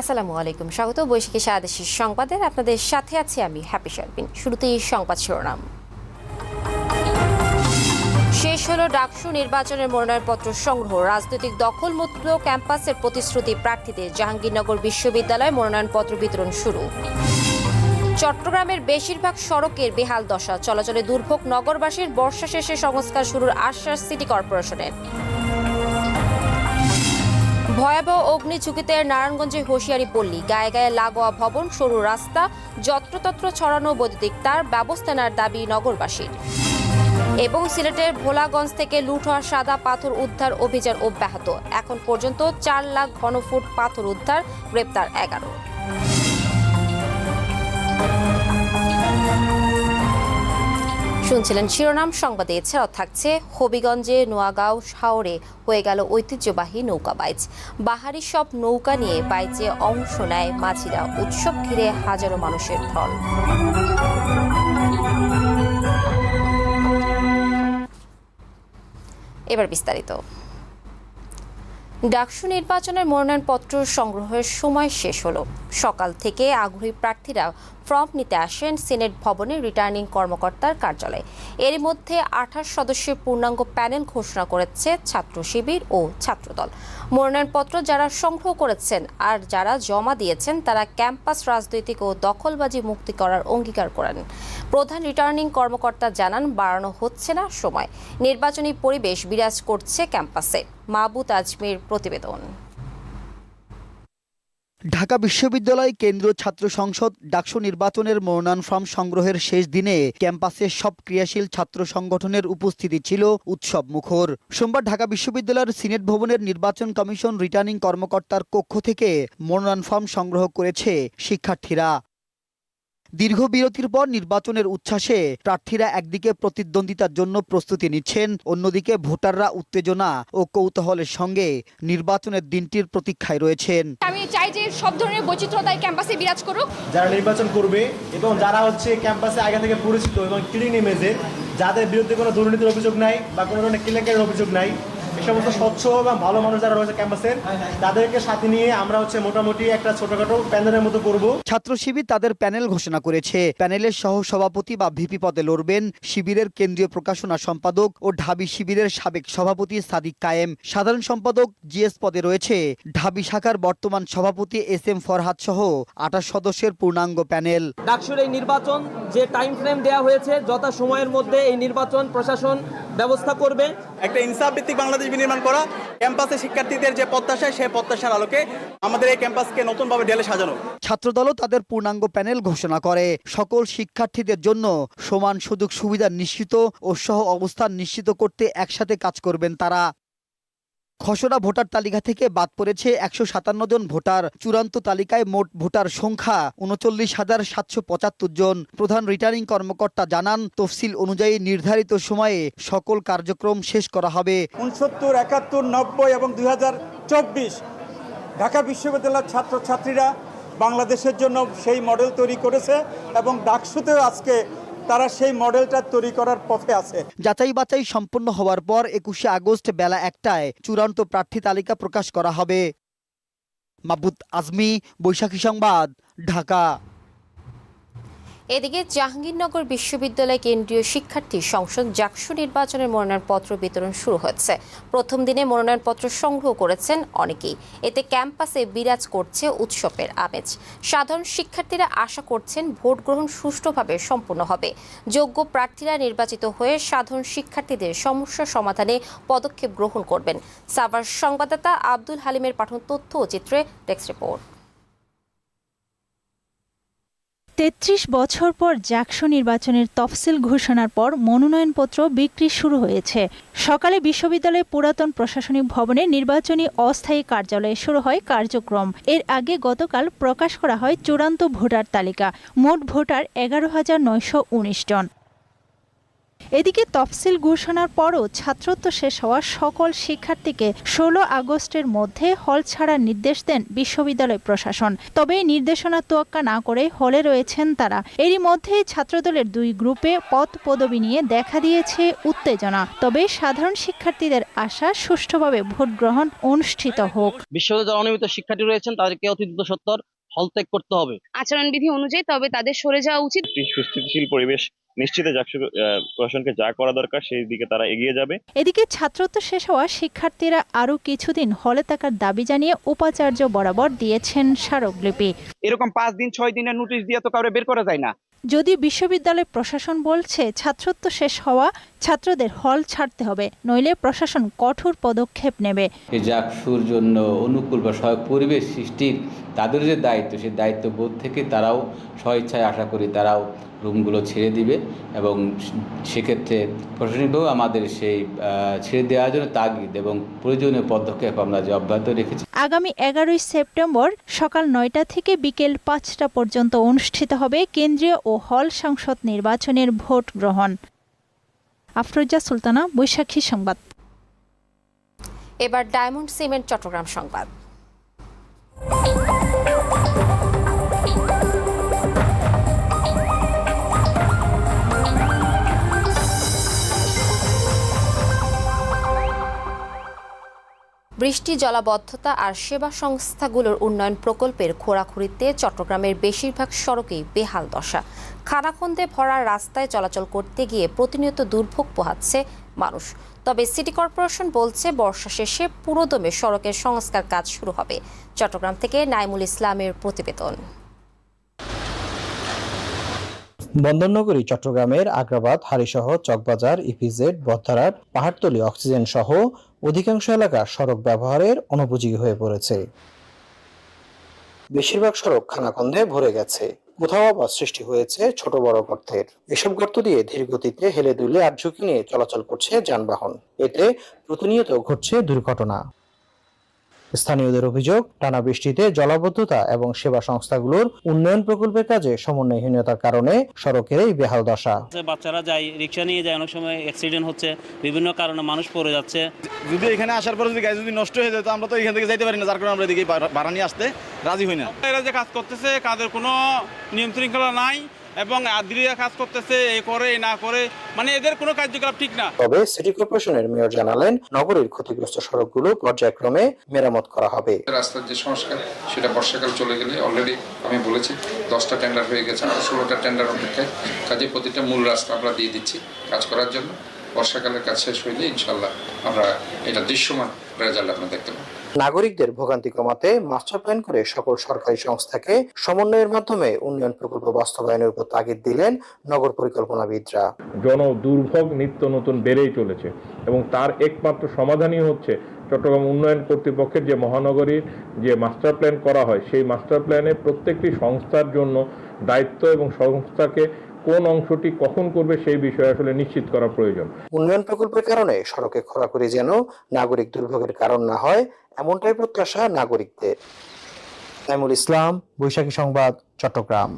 আসসালামু আলাইকুম। স্বাগত বৈশাখী সারাদেশের সংবাদের আপনাদের সাথে আছি আমি হ্যাপি শারবিন শুরুতেই সংবাদ শিরোনাম। শেষ হলো ডাকসু নির্বাচনের মনোনয়নপত্র সংগ্রহ। রাজনৈতিক দখলমুক্ত ক্যাম্পাসের প্রতিশ্রুতি প্রার্থীদের। জাহাঙ্গীরনগর বিশ্ববিদ্যালয়ে মনোনয়নপত্র বিতরণ শুরু। চট্টগ্রামের বেশিরভাগ সড়কের বেহাল দশা। চলাচলে দুর্ভোগ নগরবাসীর বর্ষা শেষে সংস্কার শুরুর আশ্বাস সিটি কর্পোরেশনের। ভয়াবহ অগ্নি ঝুঁকিতে নারায়ণগঞ্জে হুঁশিয়ারি পল্লী। গায়ে গায়ে লাগোয়া ভবন, সরু রাস্তা, যত্রতত্র ছড়ানো বৈদ্যুতিক তার ব্যবস্থা নেওয়ার দাবি নগরবাসীর। এবং সিলেটের ভোলাগঞ্জ থেকে লুট হওয়া সাদা পাথর উদ্ধার অভিযান অব্যাহত। এখন পর্যন্ত চার লাখ ঘনফুট পাথর উদ্ধার, গ্রেপ্তার এগারো। শুনছিলেন শিরোনাম, সংবাদে এছাড়াও থাকছে হবিগঞ্জে নোয়াগাঁও শাওরে হয়ে গেল ঐতিহ্যবাহী নৌকা বাইচ। বাহারি সব নৌকা নিয়ে বাইচে অংশ নেয় মাঝিরা। উৎসব ঘিরে হাজারো মানুষের ঢল। এবার বিস্তারিত। ডাকসু নির্বাচনের মনোনয়নপত্র সংগ্রহের সময় শেষ হলো। সকাল থেকে আগ্রহী প্রার্থীরা ফর্ম নিতে আসেন সিনেট ভবনের রিটার্নিং কর্মকর্তার কার্যালয়ে। এর মধ্যে আঠাশ সদস্যের পূর্ণাঙ্গ প্যানেল ঘোষণা করেছে ছাত্র শিবির ও ছাত্রদল। মনোনয়নপত্র যারা সংগ্রহ করেছেন আর যারা জমা দিয়েছেন, তারা ক্যাম্পাস রাজনৈতিক ও দখলবাজি মুক্তি করার অঙ্গীকার করেন। প্রধান রিটার্নিং কর্মকর্তা জানান, বাড়ানো হচ্ছে না সময়। নির্বাচনী পরিবেশ বিরাজ করছে ক্যাম্পাসে। মাহবুত আজমির প্রতিবেদন। ঢাকা বিশ্ববিদ্যালয় কেন্দ্রীয় ছাত্র সংসদ ডাকসু নির্বাচনের মনোনয়ন ফর্ম সংগ্রহের শেষ দিনে ক্যাম্পাসে সব ক্রিয়াশীল ছাত্র সংগঠনের উপস্থিতি ছিল উৎসব মুখর। সোমবার ঢাকা বিশ্ববিদ্যালয়ের সিনেট ভবনের নির্বাচন কমিশন রিটার্নিং কর্মকর্তার কক্ষ থেকে মনোনয়ন ফর্ম সংগ্রহ করেছে শিক্ষার্থীরা। দীর্ঘ বিরতির পর নির্বাচনের উচ্ছ্বাসে প্রার্থীরা একদিকে প্রতিদ্বন্দ্বিতার জন্য প্রস্তুতি নিচ্ছেন অন্যদিকে ভোটাররা উত্তেজনা ও কৌতূহলের সঙ্গে নির্বাচনের দিনটির প্রতীক্ষায় রয়েছেন। আমি চাই যে সব ধরনের বৈচিত্র্যতাই ক্যাম্পাসে বিরাজ করুক। যারা নির্বাচন করবে এবং যারা হচ্ছে ক্যাম্পাসে আগে থেকে পরিচিত এবং ক্লিন ইমেজে যাদের বিরুদ্ধে কোনো দুর্নীতির অভিযোগ নাই বা কোনো ধরনের কেলেঙ্কারির অভিযোগ নাই সমস্ত স্বচ্ছ এবং ভালো মানুষ যারা রয়েছে ক্যাম্পাসের তাদেরকে সাথে নিয়ে আমরা হচ্ছে মোটামুটি একটা ছোটখাটো প্যানেলের মতো করব। ছাত্র শিবির তাদের প্যানেল ঘোষণা করেছে। প্যানেলের সহ সভাপতি বা ভিপি পদে লড়বেন শিবিরের কেন্দ্রীয় প্রকাশনা সম্পাদক ও ঢাবি শিবিরের সাবেক সভাপতি সাদিক কায়েম। সাধারণ সম্পাদক জিএস পদে রয়েছে। ঢাবি শাখার বর্তমান সভাপতি এস এম ফরহাদ সহ আঠাশ সদস্যের পূর্ণাঙ্গ প্যানেল। ডাকসুর এই নির্বাচন যে টাইম ফ্রেম দেওয়া হয়েছে যথা সময়ের মধ্যে এই নির্বাচন প্রশাসন ব্যবস্থা করবে। একটা ইনসাফ ভিত্তিক বাংলাদেশ নির্মাণ করা। ক্যাম্পাসে শিক্ষার্থীদের যে প্রত্যাশা, সেই প্রত্যাশার আলোকে আমাদের এই ক্যাম্পাসকে নতুনভাবে ঢেলে সাজানো। ছাত্রদলও তাদের পূর্ণাঙ্গ প্যানেল ঘোষণা করে। সকল শিক্ষার্থীদের জন্য সমান সুযোগ সুবিধা নিশ্চিত ও সহ অবস্থান নিশ্চিত করতে একসাথে কাজ করবেন তারা। খসড়া ভোটার তালিকা থেকে বাদ পড়েছে একশো সাতান্ন জন ভোটার। চূড়ান্ত তালিকায় মোট ভোটার সংখ্যা উনচল্লিশ হাজার সাতশো পঁচাত্তর জন। প্রধান রিটার্নিং কর্মকর্তা জানান, তফসিল অনুযায়ী নির্ধারিত সময়ে সকল কার্যক্রম শেষ করা হবে। উনসত্তর, একাত্তর, নব্বই এবং দুই হাজার চব্বিশ। ঢাকা বিশ্ববিদ্যালয়ের ছাত্রছাত্রীরা বাংলাদেশের জন্য সেই মডেল তৈরি করেছে এবং ডাকসুতেও আজকে তারা সেই মডেলটা তৈরি করার পথে আছে। যাচাই বাছাই সম্পন্ন হওয়ার পর একুশে আগস্ট বেলা একটায় চূড়ান্ত প্রার্থী তালিকা প্রকাশ করা হবে। মাবুত আজমি, বৈশাখী সংবাদ, ঢাকা। এদিকে জাহাঙ্গীরনগর বিশ্ববিদ্যালয় কেন্দ্রীয় শিক্ষার্থী সংসদ জাকসু নির্বাচনের মনোনয়নপত্র বিতরণ শুরু হয়েছে। প্রথম দিনে মনোনয়নপত্র সংগ্রহ করেছেন অনেকেই। এতে ক্যাম্পাসে বিরাজ করছে উৎসবের আমেজ। সাধারণ শিক্ষার্থীরা আশা করছেন ভোট গ্রহণ সুষ্ঠুভাবে সম্পূর্ণ হবে। যোগ্য প্রার্থীরা নির্বাচিত হয়ে সাধারণ শিক্ষার্থীদের সমস্যা সমাধানে পদক্ষেপ গ্রহণ করবেন। সাভার সংবাদদাতা আব্দুল হালিমের পাঠন তথ্য ও চিত্রে ডেস্ক রিপোর্ট। তেত্রিশ বছর পর জাকসু নির্বাচনের তফসিল ঘোষণার পর মনোনয়নপত্র বিক্রি শুরু হয়েছে। সকালে বিশ্ববিদ্যালয়ের পুরাতন প্রশাসনিক ভবনে নির্বাচনী অস্থায়ী কার্যালয়ে শুরু হয় কার্যক্রম। এর আগে গতকাল প্রকাশ করা হয় চূড়ান্ত ভোটার তালিকা। মোট ভোটার এগারো হাজার নয়শো উনিশ জন। এদিকে তফসিল ঘোষণার পরও ছাত্রত্ব শেষ হওয়া সকল শিক্ষার্থীকে ষোলো আগস্টের মধ্যে হল ছাড়ার নির্দেশ দেন বিশ্ববিদ্যালয় প্রশাসন। তবে নির্দেশনা তোয়াক্কা না করে হলে রয়েছেন তারা। এরই মধ্যেই ছাত্রদলের দুই গ্রুপে পদ পদবি নিয়ে দেখা দিয়েছে উত্তেজনা। তবে সাধারণ শিক্ষার্থীদের আশা সুষ্ঠুভাবে ভোট গ্রহণ অনুষ্ঠিত হোক। বিশ্ববিদ্যালয়ে অনিয়মিত শিক্ষার্থী রয়েছেন, তাদেরকে অতি দ্রুত সত্তর হল ত্যাগ করতে হবে। আচরণবিধি অনুযায়ী তবে তাদের সরে যাওয়া উচিত। সুস্থিতিশীল পরিবেশ নিশ্চিত আহ, প্রশাসনকে যা করা দরকার সেই দিকে তারা এগিয়ে যাবে। এদিকে ছাত্রত্ব শেষ হওয়া শিক্ষার্থীরা আরও কিছুদিন হলে থাকার দাবি জানিয়ে উপাচার্য বরাবর দিয়েছেন স্মারকলিপি। এরকম পাঁচ দিন ছয় দিনের নোটিশ দিয়ে তো কাউরে বের করা যায় না। যদি বিশ্ববিদ্যালয় প্রশাসন বলছে ছাত্রত্ব শেষ হওয়া, ছাত্রদের হল ছাড়তে হবে, নইলে প্রশাসন কঠোর পদক্ষেপ নেবে। জাকসুর জন্য অনুকূল বা সহায়ক পরিবেশ সৃষ্টির তাদের যে দায়িত্ব সেই দায়িত্ববোধ থেকে তারাও স্বেচ্ছায় আশা করি তারাও রুমগুলো ছেড়ে দিবে এবং সেক্ষেত্রে প্রশাসনিকভাবেও আমাদের সেই ছেড়ে দেওয়ার জন্য তাগিদ এবং প্রয়োজনীয় পদক্ষেপ আমরা যে অব্যাহত রেখেছি। আগামী এগারোই সেপ্টেম্বর সকাল নয়টা থেকে বিকেল পাঁচটা পর্যন্ত অনুষ্ঠিত হবে কেন্দ্রীয় ও হল সংসদ নির্বাচনের ভোট গ্রহণ। আফরোজা সুলতানা বৈশাখী সংবাদ। এবার ডায়মন্ড সিমেন্ট চট্টগ্রাম সংবাদ। বৃষ্টি, জলাবদ্ধতা আর সেবা সংস্থাগুলোর উন্নয়ন প্রকল্পের খোঁড়াখুড়িতে চট্টগ্রামের বেশিরভাগ সড়কেই বেহাল দশা। খানাখন্দে ভরা রাস্তায় চলাচল করতে গিয়ে প্রতিনিয়ত দুর্ভোগ পোহাচ্ছে মানুষ। তবে সিটি কর্পোরেশন বলছে, বর্ষা শেষে পুরোদমে সড়কের সংস্কার কাজ শুরু হবে। চট্টগ্রাম থেকে নাইমুল ইসলামের প্রতিবেদন। বন্দরনগরী, চট্টগ্রামের আগ্রাবাদ হারিসহ চকবাজার, ইপিজেড বত্তারাট পাহাড়তলি, অক্সিজেন সহ অধিকাংশ এলাকা সড়ক ব্যবহারের অনুপযোগী হয়ে পড়েছে। বেশিরভাগ সড়ক খানাখন্দে ভরে গেছে। কোথাও আবার সৃষ্টি হয়েছে ছোট বড় গর্তের। এসব গর্ত দিয়ে ধীর গতিতে হেলে দুলে আর ঝুঁকি নিয়ে চলাচল করছে যানবাহন। এতে প্রতিনিয়ত ঘটছে দুর্ঘটনা। স্থানীয়দের অভিযোগ টানা বৃষ্টিতে জলাবদ্ধতা এবং সেবা সংস্থাগুলোর উন্নয়ন প্রকল্পের কাজে সমন্বয়হীনতার কারণে সড়কের এই বেহাল দশা। বাচ্চারা যায় রিক্সা নিয়ে যায় অনেক সময় অ্যাক্সিডেন্ট হচ্ছে বিভিন্ন কারণে মানুষ পড়ে যাচ্ছে। যদি এখানে আসার পরে যদি গাড়ি যদি নষ্ট হয়ে যেত আমরা তো এখান থেকে যাইতে পারি না যার কারণে আমরা এদিকে ভাড়া নিয়ে আসতে রাজি হই না। এরা যে কাজ করতেছে কাজের কোনো নিয়ম শৃঙ্খলা নাই এবং আদ্রিয়া কাজ করতেছে এ করে না করে মানে এদের কোনো কার্যকলাপ ঠিক না। তবে সিটি কর্পোরেশনের মেয়র জানালেন নগরীর ক্ষতিগ্রস্ত সড়কগুলো পর্যায়ক্রমে মেরামত করা হবে। রাস্তার যে সংস্কার সেটা বর্ষাকাল চলে গেলে অলরেডি আমি বলেছি দশটা টেন্ডার হয়ে গেছে আরও ষোলোটা টেন্ডার অপেক্ষায়। কাজে প্রতিটা মূল রাস্তা আমরা দিয়ে দিচ্ছি কাজ করার জন্য। বর্ষাকালের কাজ শেষ হইলে ইনশাল্লাহ আমরা এটা দৃশ্যমান রেজাল্ট আমরা দেখতে পাবো। নাগরিকদের ভোগান্তি কমাতে মাস্টার প্ল্যান করে সকল সরকারি সংস্থাকে সমন্বয়ের মাধ্যমে উন্নয়ন প্রকল্প বাস্তবায়নের উপর তাগিদ দিলেন নগর পরিকল্পনাবিদরা। জন দুর্ভোগ নিত্য নতুন বেড়েই চলেছে এবং তার একমাত্র সমাধানই হচ্ছে চট্টগ্রাম উন্নয়ন কর্তৃপক্ষের যে মহানগরীর যে মাস্টার প্ল্যান করা হয় সেই মাস্টার প্ল্যানে প্রত্যেকটি সংস্থার জন্য দায়িত্ব এবং সংস্থাকে কোন অংশটি কখন করবে সেই বিষয়ে আসলে নিশ্চিত করা প্রয়োজন। উন্নয়ন প্রকল্পের কারণে সড়কে খোরাখুরি যেন নাগরিক দুর্ভোগের কারণ না হয় এমনটাই প্রত্যাশা নাগরিকদের। নাইমুল ইসলাম, বৈশাখী সংবাদ, চট্টগ্রাম।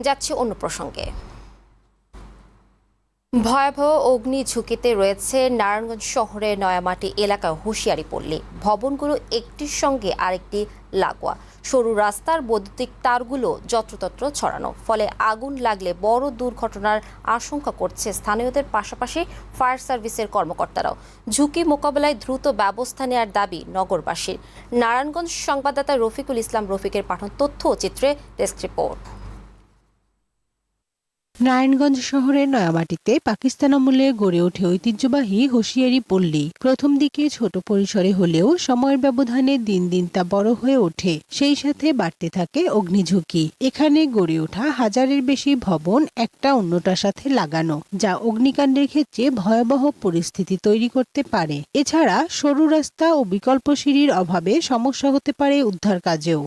যাচ্ছে অন্য প্রসঙ্গে। ভয়াবহ অগ্নি ঝুঁকিতে রয়েছে নারায়ণগঞ্জ শহরের নয়ামাটি এলাকা হুঁশিয়ারি পল্লী ভবনগুলো একটির সঙ্গে আরেকটি লাগোয়া। সরু রাস্তার বৈদ্যুতিক তারগুলো যত্রতত্র ছড়ানো। ফলে আগুন লাগলে বড় দুর্ঘটনার আশঙ্কা করছে স্থানীয়দের, পাশাপাশি ফায়ার সার্ভিসের কর্মকর্তারাও। ঝুঁকি মোকাবেলায় দ্রুত ব্যবস্থা নেয়ার দাবি নগরবাসীর। নারায়ণগঞ্জ সংবাদদাতা রফিকুল ইসলাম রফিকের পাঠন তথ্য ও চিত্রে ডেস্ক রিপোর্ট। নারায়ণগঞ্জ শহরের নয়ামাটিতে পাকিস্তান আমলে গড়ে ওঠে ঐতিহ্যবাহী হুঁশিয়ারি পল্লী। প্রথম দিকে ছোট পরিসরে হলেও সময়ের ব্যবধানে দিন দিন তা বড় হয়ে ওঠে। সেই সাথে বাড়তে থাকে অগ্নিঝুঁকি। এখানে গড়ে ওঠা হাজারের বেশি ভবন একটা অন্যটার সাথে লাগানো, যা অগ্নিকাণ্ডের ক্ষেত্রে ভয়াবহ পরিস্থিতি তৈরি করতে পারে। এছাড়া সরু রাস্তা ও বিকল্প সিঁড়ির অভাবে সমস্যা হতে পারে উদ্ধার কাজেও।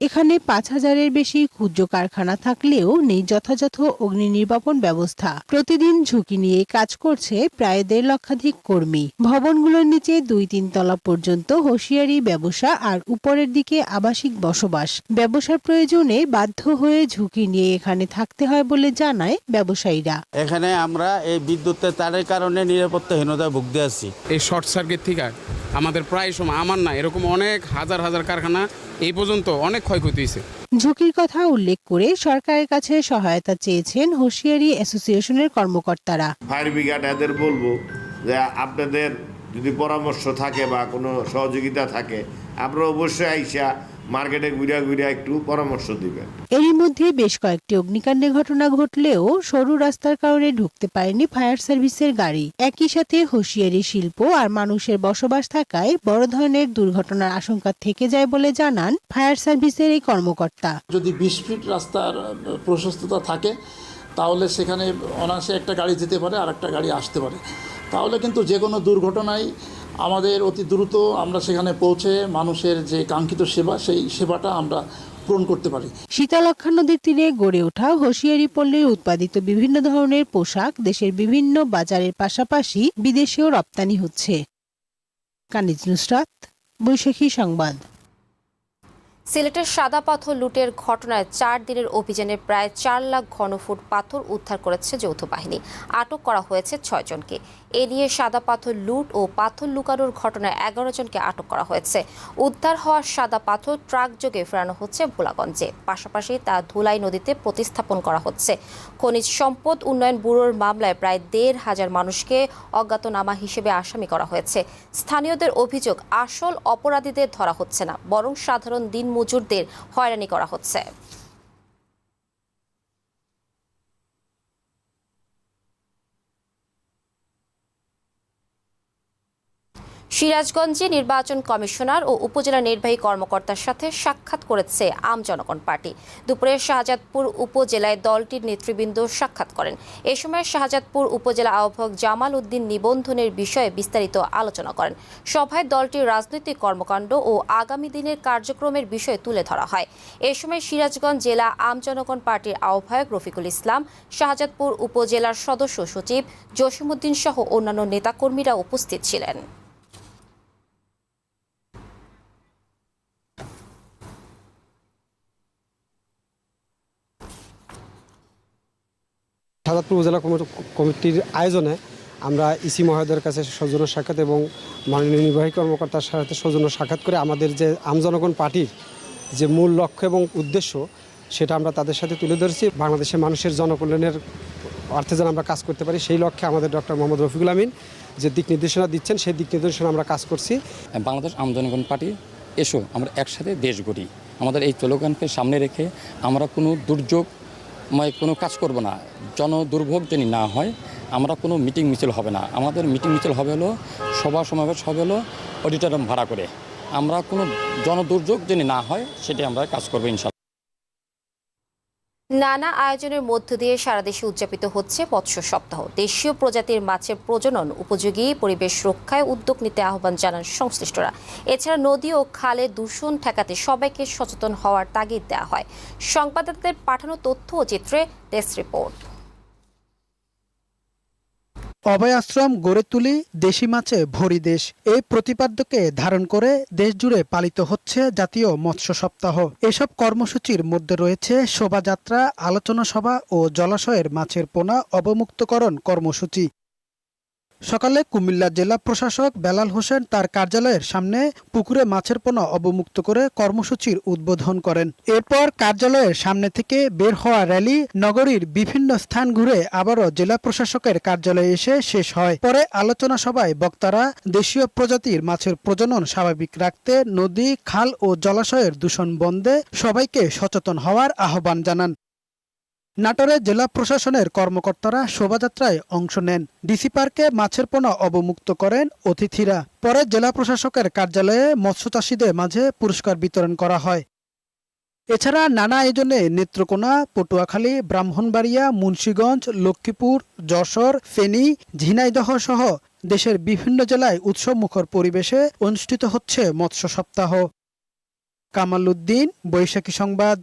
এখানে পাঁচ হাজারের বেশি ক্ষুদ্র কারখানা থাকলেও নেই যথাযথ অগ্নি নির্বাপন ব্যবস্থা। প্রতিদিন ঝুঁকি নিয়ে কাজ করছে প্রায় দেড় লক্ষাধিক কর্মী। ভবনগুলোর নিচে দুই তিন তলা পর্যন্ত হুঁশিয়ারি ব্যবসা আর উপরের দিকে আবাসিক বসবাস। ব্যবসার প্রয়োজনে বাধ্য হয়ে ঝুঁকি নিয়ে এখানে থাকতে হয় বলে জানায় ব্যবসায়ীরা। এখানে আমরা এই বিদ্যুতের তারের কারণে নিরাপত্তাহীনতায় ভুগতে আছি। এই শর্ট সার্কিট থেকে আমাদের প্রায় সময় আমার না এরকম অনেক হাজার হাজার কারখানা এই পর্যন্ত অনেক ক্ষয়ক্ষতি হয়েছে। ঝুঁকির কথা উল্লেখ করে সরকারের কাছে সহায়তা চেয়েছেন হুঁশিয়ারি অ্যাসোসিয়েশনের কর্মকর্তারা। ফায়ার ব্রিগেড এদের বলব যে আপনাদের যদি পরামর্শ থাকে বা কোনো সহযোগিতা থাকে আমরা অবশ্যই আইসা মার্কেটে ঘুরিয়া ঘুরিয়া একটু পরামর্শ দিবেন এরই মধ্যে বেশ কয়েকটি অগ্নিকাণ্ডের ঘটনা ঘটলেও সরু রাস্তার কারণে ঢুকতে পারেনি ফায়ার সার্ভিসের গাড়ি। একই সাথে হুঁশিয়ারি শিল্প আর মানুষের বসবাস থাকায় বড় ধরনের দুর্ঘটনার আশঙ্কা থেকে যায় বলে জানান ফায়ার সার্ভিসের এই কর্মকর্তা। যদি বিশ ফিট রাস্তার প্রশস্ততা থাকে তাহলে সেখানে অনায়াসে একটা গাড়ি যেতে পারে আর একটা গাড়ি আসতে পারে। তাহলে কিন্তু যে কোনো দুর্ঘটনায় আমাদের অতি দ্রুত আমরা সেখানে পৌঁছে মানুষের যে কাঙ্ক্ষিত সেবা, সেই সেবাটা আমরা পূরণ করতে পারি। শীতলক্ষা নদীর তীরে গড়ে ওঠা হোসিয়ারি পল্লীর উৎপাদিত বিভিন্ন ধরনের পোশাক দেশের বিভিন্ন বাজারের পাশাপাশি বিদেশেও রপ্তানি হচ্ছে। কানিজ নুসরাত বৈশাখী সংবাদ। সিলেটের সাদা পাথর লুটের ঘটনায় চার দিনের অভিযানে প্রায় চার লাখ ঘনফুট পাথর উদ্ধার করেছে যৌথ বাহিনী। আটক করা হয়েছে ছয়জনকে এ নিয়ে সাদা পাথর লুট ও পাথর লুকানোর ঘটনায় এগারো জনকে আটক করা হয়েছে। উদ্ধার হওয়া সাদা পাথর ট্রাক যোগে ফেরানো হচ্ছে ভোলাগঞ্জে। পাশাপাশি তা ধুলাই নদীতে প্রতিস্থাপন করা হচ্ছে। খনিজ সম্পদ উন্নয়ন ব্যুরোর মামলায় প্রায় দেড় হাজার মানুষকে অজ্ঞাতনামা হিসেবে আসামি করা হয়েছে। স্থানীয়দের অভিযোগ, আসল অপরাধীদের ধরা হচ্ছে না, বরং সাধারণ দিনমজুরদের হয়রানি করা হচ্ছে। সিরাজগঞ্জে নির্বাচন কমিশনার ও উপজেলা নির্বাহী কর্মকর্তার সাথে সাক্ষাৎ করেছে আম জনগণ পার্টি। দুপুরে শাহজাদপুর উপজেলায় দলটির নেতৃবৃন্দ সাক্ষাৎ করেন। এ সময় শাহজাদপুর উপজেলা আহ্বায়ক জামাল উদ্দিন নিবন্ধনের বিষয়ে বিস্তারিত আলোচনা করেন। সভায় দলটির রাজনৈতিক কর্মকাণ্ড ও আগামী দিনের কার্যক্রমের বিষয় তুলে ধরা হয়। এ সময় সিরাজগঞ্জ জেলা আম জনগণ পার্টির আহ্বায়ক রফিকুল ইসলাম, শাহজাদপুর উপজেলার সদস্য সচিব জসিমুদ্দিন সহ অন্যান্য নেতাকর্মীরা উপস্থিত ছিলেন। শাহজাদপুর উপজেলা কমিটি- কমিটির আয়োজনে আমরা ইসি মহোদয়ের কাছে সৌজন্য সাক্ষাৎ এবং মাননীয় নির্বাহী কর্মকর্তার সাথে সৌজন্য সাক্ষাৎ করে আমাদের যে আমজনগণ পার্টির যে মূল লক্ষ্য এবং উদ্দেশ্য, সেটা আমরা তাদের সাথে তুলে ধরেছি। বাংলাদেশের মানুষের জনকল্যাণের অর্থে যেন আমরা কাজ করতে পারি, সেই লক্ষ্যে আমাদের ডক্টর মোহাম্মদ রফিকুল আমিন যে দিক নির্দেশনা দিচ্ছেন, সেই দিক নির্দেশনা আমরা কাজ করছি। বাংলাদেশ আমজনগণ পার্টি, এসো, আমরা একসাথে দেশ গড়ি। আমাদের এই স্লোগানকে সামনে রেখে আমরা কোনো দুর্যোগময় কোনো কাজ করব না। জনদুর্ভোগ যেন না হয়, আমরা কোনো মিটিং মিছিল হবে না। আমাদের মিটিং মিছিল হবে হলো, সভা সমাবেশ হবে হলো, অডিটোরিয়াম ভাড়া করে। আমরা কোনো জনদুর্যোগ যেন না হয়, সেটি আমরা কাজ করব ইনশাল্লাহ। নানা আয়োজনের মধ্য দিয়ে সারা দেশে উদযাপিত হচ্ছে মৎস্য সপ্তাহ। দেশীয় প্রজাতির মাছের প্রজনন উপযোগী, পরিবেশ রক্ষায় উদ্যোগ নিতে আহ্বান জানান সংশ্লিষ্টরা। এছাড়া নদী ও খালে দূষণ ঠেকাতে সবাইকে সচেতন হওয়ার তাগিদ দেওয়া হয়। সংবাদদাতাদের পাঠানো তথ্য ও চিত্রে ডেস্ক রিপোর্ট। অভয়াশ্রম গড়ে তুলি দেশি মাছে ভরি দেশ। এই প্রতিপাদ্যকে ধারণ করে দেশ জুড়ে পালিত হচ্ছে জাতীয় মৎস্য সপ্তাহ। এসব কর্মসূচির মধ্যে রয়েছে শোভাযাত্রা, আলোচনা সভা ও জলাশয়ের মাছের পোনা অবমুক্তকরণ কর্মসূচি। সকালে কুমিল্লা জেলা প্রশাসক বেলাল হোসেন তার কার্যালয়ের সামনে পুকুরে মাছের পোনা অবমুক্ত করে কর্মসূচির উদ্বোধন করেন। এরপর কার্যালয়ের সামনে থেকে বের হওয়া র্যালি নগরীর বিভিন্ন স্থান ঘুরে আবারও জেলা প্রশাসকের কার্যালয়ে এসে শেষ হয়। পরে আলোচনা সভায় বক্তারা দেশীয় প্রজাতির মাছের প্রজনন স্বাভাবিক রাখতে, নদী, খাল ও জলাশয়ের দূষণ বন্ধে সবাইকে সচেতন হওয়ার আহ্বান জানান। নাটোরে জেলা প্রশাসনের কর্মকর্তারা শোভাযাত্রায় অংশ নেন। ডিসি পার্কে মাছের পোনা অবমুক্ত করেন অতিথিরা। পরে জেলা প্রশাসকের কার্যালয়ে মৎস্যচাষীদের মাঝে পুরস্কার বিতরণ করা হয়। এছাড়া নানা আয়োজনে নেত্রকোনা, পটুয়াখালী, ব্রাহ্মণবাড়িয়া, মুন্সীগঞ্জ, লক্ষ্মীপুর, যশোর, ফেনী, ঝিনাইদহ সহ দেশের বিভিন্ন জেলায় উৎসবমুখর পরিবেশে অনুষ্ঠিত হচ্ছে মৎস্য সপ্তাহ। কামাল উদ্দিন, বৈশাখী সংবাদ।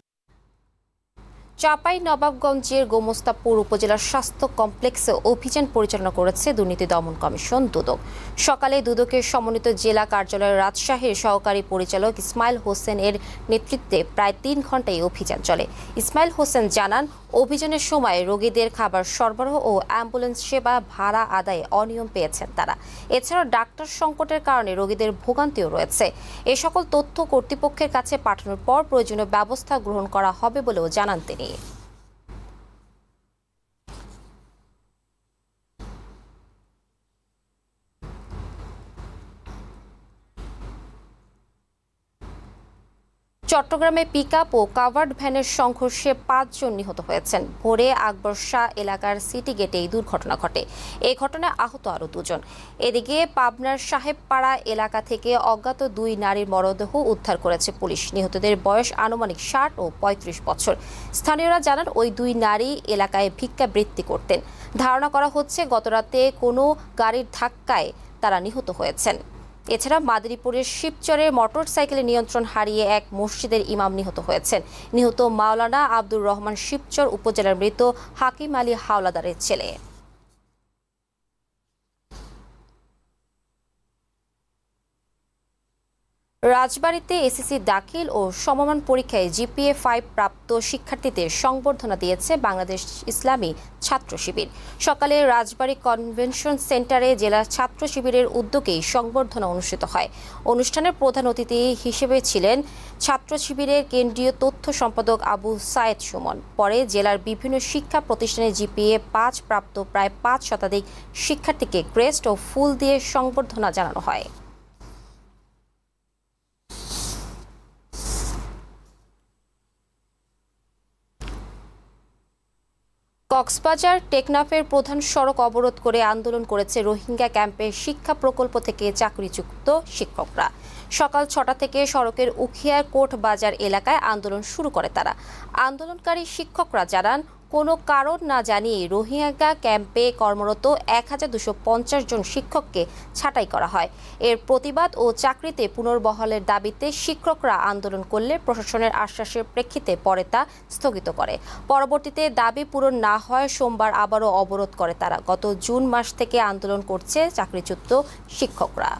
চাপাই নবাবগঞ্জের গোমস্তাপুর উপজেলার স্বাস্থ্য কমপ্লেক্সে অভিযান পরিচালনা করেছে দুর্নীতি দমন কমিশন দুদক। সকালে দুদকের সমন্বিত জেলা কার্যালয়ের রাজশাহীর সহকারী পরিচালক ইসমাইল হোসেন এর নেতৃত্বে প্রায় তিন ঘন্টায় অভিযান চলে। ইসমাইল হোসেন জানান, অভিযানের সময় রোগীদের খাবার সরবরাহ ও অ্যাম্বুলেন্স সেবা ভাড়া আদায়ে অনিয়ম পেয়েছেন তারা। এছাড়াও ডাক্তার সংকটের কারণে রোগীদের ভোগান্তিও রয়েছে। এ সকল তথ্য কর্তৃপক্ষের কাছে পাঠানোর পর প্রয়োজনীয় ব্যবস্থা গ্রহণ করা হবে বলেও জানান তিনি। eight. চট্টগ্রামে পিকআপ ও কাভার্ড ভ্যানের সংঘর্ষে পাঁচজন নিহত হয়েছেন। ভোরে আকবর শাহ এলাকার সিটি গেটে এই দুর্ঘটনা ঘটে। এই ঘটনায় আহত আরও দুজন। এদিকে পাবনার সাহেবপাড়া এলাকা থেকে অজ্ঞাত দুই নারীর মরদেহ উদ্ধার করেছে পুলিশ। নিহতদের বয়স আনুমানিক ষাট ও পঁয়ত্রিশ বছর। স্থানীয়রা জানান, ওই দুই নারী এলাকায় ভিক্ষাবৃত্তি করতেন। ধারণা করা হচ্ছে, গতরাতে কোনো গাড়ির ধাক্কায় তারা নিহত হয়েছেন। এছাড়া মাদারীপুরের শিবচরে মোটর সাইকেলে নিয়ন্ত্রণ হারিয়ে এক মসজিদের ইমাম নিহত হয়েছেন। নিহত মাওলানা আব্দুর রহমান শিবচর উপজেলার মৃত হাকিম আলী হাওলাদারের ছেলে। রাজবাড়ীতে এসএসসি দাখিল ও সমমান পরীক্ষায় জিপিএ ফাইভ প্রাপ্ত শিক্ষার্থীদের সংবর্ধনা দিয়েছে বাংলাদেশ ইসলামী ছাত্র শিবির। সকালে রাজবাড়ী কনভেনশন সেন্টারে জেলা ছাত্র শিবিরের উদ্যোগেই সংবর্ধনা অনুষ্ঠিত হয়। অনুষ্ঠানের প্রধান অতিথি হিসেবে ছিলেন ছাত্র শিবিরের কেন্দ্রীয় তথ্য সম্পাদক আবু সায়েদ সুমন। পরে জেলার বিভিন্ন শিক্ষা প্রতিষ্ঠানে জিপিএ পাঁচ প্রাপ্ত প্রায় পাঁচ শতাধিক শিক্ষার্থীকে ক্রেস্ট ও ফুল দিয়ে সংবর্ধনা জানানো হয়। কক্সবাজার টেকনাফের প্রধান সড়ক অবরোধ করে আন্দোলন করেছে রোহিঙ্গা ক্যাম্পের শিক্ষা প্রকল্প থেকে চাকরিযুক্ত শিক্ষকরা। সকাল ছটা থেকে সড়কের উখিয়ার কোট বাজার এলাকায় আন্দোলন শুরু করে তারা। আন্দোলনকারী শিক্ষকরা জানান কোনো কারণ না জানিয়ে রোহিঙ্গা ক্যাম্পে কর্মরত এক হাজার দুশো পঞ্চাশ জন শিক্ষককে ছাঁটাই করা হয়। এর প্রতিবাদ ও চাকরিতে পুনর্বহালের দাবিতে শিক্ষকরা আন্দোলন করলে প্রশাসনের আশ্বাসের প্রেক্ষিতে পরে তা স্থগিত করে। পরবর্তীতে দাবি পূরণ না হয়, সোমবার আবারও অবরোধ করে তারা। গত জুন মাস থেকে আন্দোলন করছে চাকরিচ্যুত শিক্ষকরা।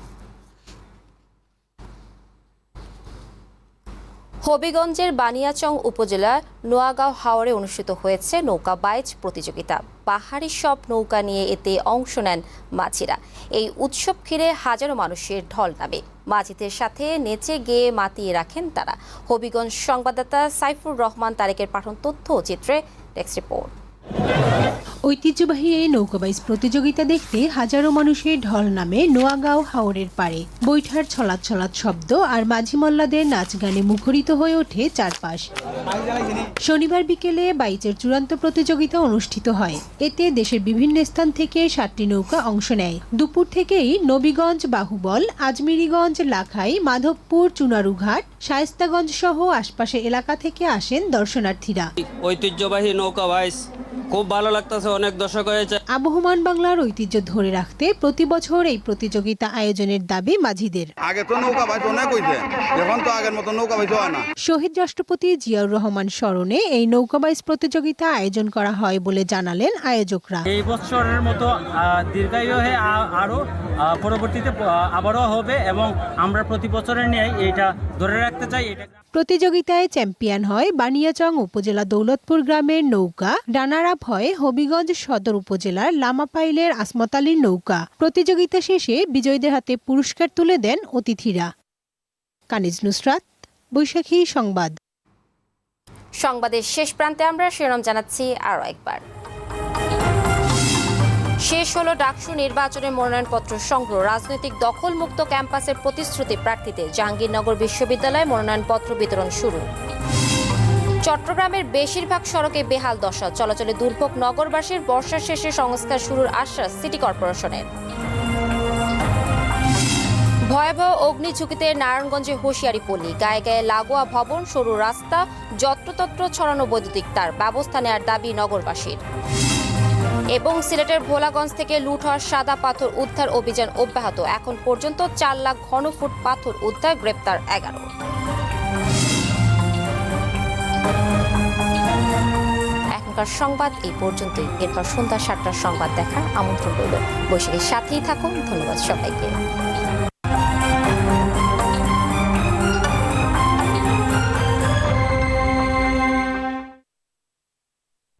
হবিগঞ্জের বানিয়াচং উপজেলার নোয়াগাঁও হাওরে অনুষ্ঠিত হয়েছে নৌকা বাইচ প্রতিযোগিতা। পাহাড়ি সব নৌকা নিয়ে এতে অংশ নেন মাঝিরা। এই উৎসব ঘিরে হাজারো মানুষের ঢল নামে। মাঝিদের সাথে নেচে গেয়ে মাতিয়ে রাখেন তারা। হবিগঞ্জ সংবাদদাতা সাইফুর রহমান তারেকের পাঠন তথ্য চিত্রে ডেস্ক রিপোর্ট। ঐতিহ্যবাহী এই নৌকাবাইজ প্রতিযোগিতা দেখতে হাজারো মানুষের ঢল নামে নোয়াগাঁও হাওরের পারে বৈঠার ছলাৎ ছলাৎ শব্দ আর মাঝি মল্লাদের নাচ গানে মুখরিত হয়ে ওঠে চারপাশ। শনিবার বিকেলে বাইচের চূড়ান্ত প্রতিযোগিতা অনুষ্ঠিত হয়। এতে দেশের বিভিন্ন স্থান থেকে সাতটি নৌকা অংশ নেয়। দুপুর থেকেই নবীগঞ্জ, বাহুবল, আজমিরিগঞ্জ, লাখাই, মাধবপুর, চুনারুঘাট, শায়েস্তাগঞ্জ সহ আশপাশের এলাকা থেকে আসেন দর্শনার্থীরা। ঐতিহ্যবাহী নৌকা খুব ভালো লাগতেছে অনেক দর্শক হয়েছে। আবহমান বাংলার ঐতিহ্য ধরে রাখতে প্রতি বছর এই প্রতিযোগিতা আয়োজনের দাবি মাঝিদের। আগে তো নৌকা বাইচ অনেক হয়েছে এখন তো আগের মতো নৌকা হয় না। শহীদ রাষ্ট্রপতি জিয়াউর রহমান স্মরণে এই নৌকাবাইজ প্রতিযোগিতা আয়োজন করা হয় বলে জানালেন আয়োজকরা। এই বছরের মতো আহ, দীর্ঘায়ু হয়ে আরও আহ, পরবর্তীতে আবারও হবে এবং আমরা প্রতি বছরের নিয়ে এটা ধরে রাখতে চাই এটা প্রতিযোগিতায় চ্যাম্পিয়ন হয় বানিয়াচং উপজেলা দৌলতপুর গ্রামের নৌকা রানার আপ হয় হবিগঞ্জ সদর উপজেলার লামাপাইলের আসমত আলীর নৌকা। প্রতিযোগিতা শেষে বিজয়ীদের হাতে পুরস্কার তুলে দেন অতিথিরা। কানিজ নুসরাত বৈশাখী সংবাদ। সংবাদের শেষ প্রান্তে আমরা শিরোনাম জানাচ্ছি আরও একবার। শেষ হলো ডাকসু নির্বাচনের মনোনয়নপত্র সংগ্রহ। রাজনৈতিক দখলমুক্ত ক্যাম্পাসের প্রতিশ্রুতি প্রার্থীতে জাহাঙ্গীরনগর বিশ্ববিদ্যালয়ে মনোনয়নপত্র বিতরণ শুরু। চট্টগ্রামের বেশিরভাগ সড়কে বেহাল দশা। চলাচলে দুর্ভোগ নগরবাসীর বর্ষার শেষে সংস্কার শুরুর আশ্বাস সিটি কর্পোরেশনের ভয়াবহ অগ্নি ঝুঁকিতে নারায়ণগঞ্জে হুঁশিয়ারি পল্লী। গায়ে গায়ে লাগোয়া ভবন, সরু রাস্তা, যত্রতত্র ছড়ানো বৈদ্যুতিক তার। ব্যবস্থা নেয়ার দাবি নগরবাসীর। এবং সিলেটের ভোলাগঞ্জ থেকে লুট হওয়া সাদা পাথর উদ্ধার অভিযান অব্যাহত। এখন পর্যন্ত চার লাখ ঘনফুট পাথর উদ্ধার, গ্রেপ্তার এগারো। এখনকার সংবাদ এই পর্যন্তই। এরপর সন্ধ্যা সাতটার সংবাদ দেখার আমন্ত্রণ রইল। বৈশাখের সাথেই থাকুন। ধন্যবাদ সবাইকে।